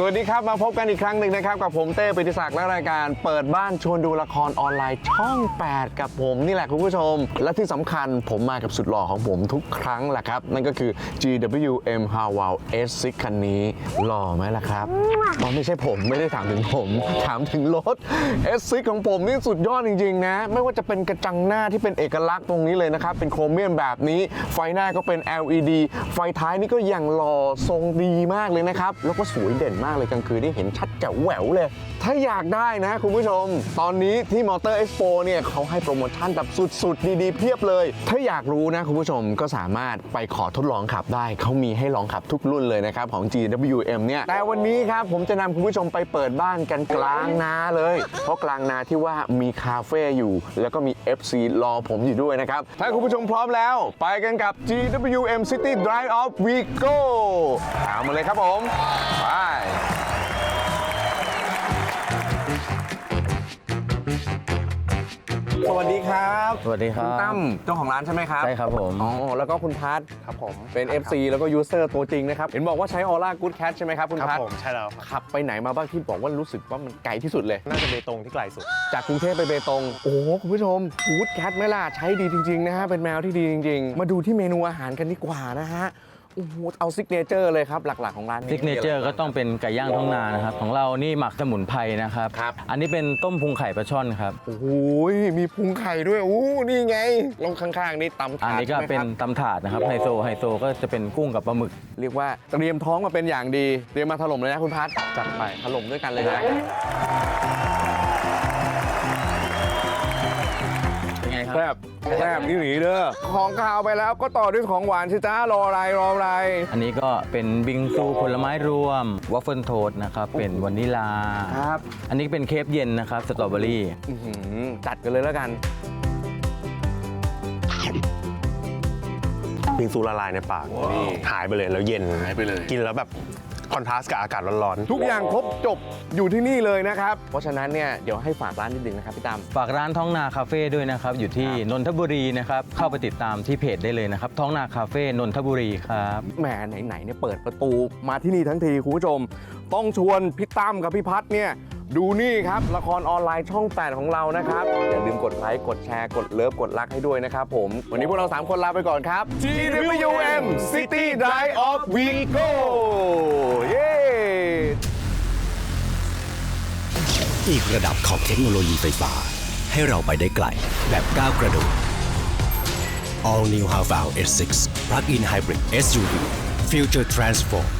สวัสดีครับ มาพบกันอีกครั้งหนึ่งนะครับ กับผมเต้ปิติศักดิ์และรายการเปิดบ้านชวนดูละครออนไลน์ช่อง 8 กับผมนี่แหละคุณผู้ชม และที่สำคัญผมมากับสุดหล่อของผมทุกครั้งแหละครับ นั่นก็คือ GWM h a w a l S6 คันนี้หล่อไหมล่ะครับอ๋อไม่ใช่ผมไม่ได้ถามถึงผม ถามถึงรถ S6 ของผมนี่สุดยอดจริง ๆ นะ ไม่ว่าจะเป็นกระจังหน้าที่เป็นเอกลักษณ์ตรงนี้เลยนะครับเป็นโครเมียมแบบนี้ ไฟหน้าก็เป็น LED ไฟท้ายนี่ก็อย่างหล่อทรงดีมากเลยนะครับแล้วก็สวยเด่นมากากเลยกลางคืนนี่เห็นชัดแจ๋วแหววเลย ถ้าอยากได้นะคุณผู้ชม ตอนนี้ที่มอเตอร์เอ็กซ์โปเนี่ยเขาให้โปรโมชั่นแบบสุดๆ ดีๆ เพียบเลย ถ้าอยากรู้นะคุณผู้ชมก็สามารถไปขอทดลองขับได้ เขามีให้ลองขับทุกรุ่นเลยนะครับ ของ GWM เนี่ย แต่วันนี้ครับผมจะนำคุณผู้ชมไปเปิดบ้านกันกลางนาเลย เพราะกลางนาที่ว่ามีคาเฟ่อยู่ แล้วก็มี FC รอผมอยู่ด้วยนะครับ ถ้าคุณผู้ชมพร้อมแล้ว ไปกันกับ GWM City Drive Off We Go ตามมาเลยครับผม ไป สวัสดีครับสวัสดีครัคุบณตั้มเจ้าของร้านใช่ไหมครับใช่ครับผมอ๋อแล้วก็คุณพัทครับผมเป็น FC แล้วก็ยูเซอร์ตัวจริงนะครับเห็นบอกว่าใช้ออร่ากู๊ดแคทใช่ไหมครับคุณครับพัทผมใช่แล้วครับขับไปไหนมาบ้างที่บอกว่ารู้สึกว่ามันไกลที่สุดเลย น่าจะเบตงที่ไกลสุด จากกรุงเทพไปเบตงโอ้โหคุณผู้ชมกู๊ดแคทไหมล่ะใช้ดีจริงๆนะฮะเป็นแมวที่ดีจริง ๆ มาดูที่เมนูอาหารกันดีกว่านะฮะ โอ้โหเอาซิกเนเจอร์เลยครับ หลัก ๆ ของร้านนี้ ซิกเนเจอร์ก็ต้องเป็นไก่ย่างท้องนานะครับ ของเรานี่หมักสมุนไพรนะครับ ครับ อันนี้เป็นต้มพุงไข่ปลาช่อนครับ โอ้โหมีพุงไข่ด้วยอู้นี่ไงลงข้างๆนี่ตำถาดอันนี้ก็ใช่ไหมเป็นครับตำถาดนะครับไฮโซไฮโซก็จะเป็นกุ้งกับปลาหมึก เรียกว่าเตรียมท้องมาเป็นอย่างดี เตรียมมาถล่มเลยนะคุณพัทจัดไปถล่มด้วยกันเลยนะเป็นไงครับแซบ แซบนี่หนีเด้อของข้าวไปแล้วก็ต่อด้วยของหวานสิจ้ารออะไรรออะไร อันนี้ก็เป็นบิงซูผลไม้รวมวัฟเฟิลโทสนะครับเป็นวานิลาครับ อันนี้เป็นเคฟเย็นนะครับสตรอเบอรี่อื้อหือจัดกันเลยแล้วกัน บิงซูละลายในปากนี่หายไปเลยแล้วเย็นหายไปเลย กินแล้วแบบ คอนทราสต์กับอากาศร้อนทุกอย่างครบจบอยู่ที่นี่เลยนะครับ เพราะฉะนั้นเนี่ยเดี๋ยวให้ฝากร้านนิดนึงนะครับพี่ตามฝากร้านท้องนาคาเฟ่ด้วยนะครับ อยู่ที่นนทบุรีนะครับ เข้าไปติดตามที่เพจได้เลยนะครับ ท้องนาคาเฟ่นนทบุรีครับ แหมไหนๆเนี่ยเปิดประตูมาที่นี่ทั้งทีคุณผู้ชม ต้องชวนพี่ตั้มกับพี่พัฒน์เนี่ยดูนี่ครับ ละครออนไลน์ช่อง 8 ของเรานะครับ อย่าลืมกดไลค์กดแชร์กดเลิฟกดรักให้ด้วยนะครับผม วันนี้พวกเรา 3 คนลาไปก่อนครับ GWM City Drive of Vigo เอีกระดับของเทคโนโลยีไฟฟ้า ให้เราไปได้ไกล แบบก้าวกระโดด All New h a v a l S6 Plug-in Hybrid SUV Future Transform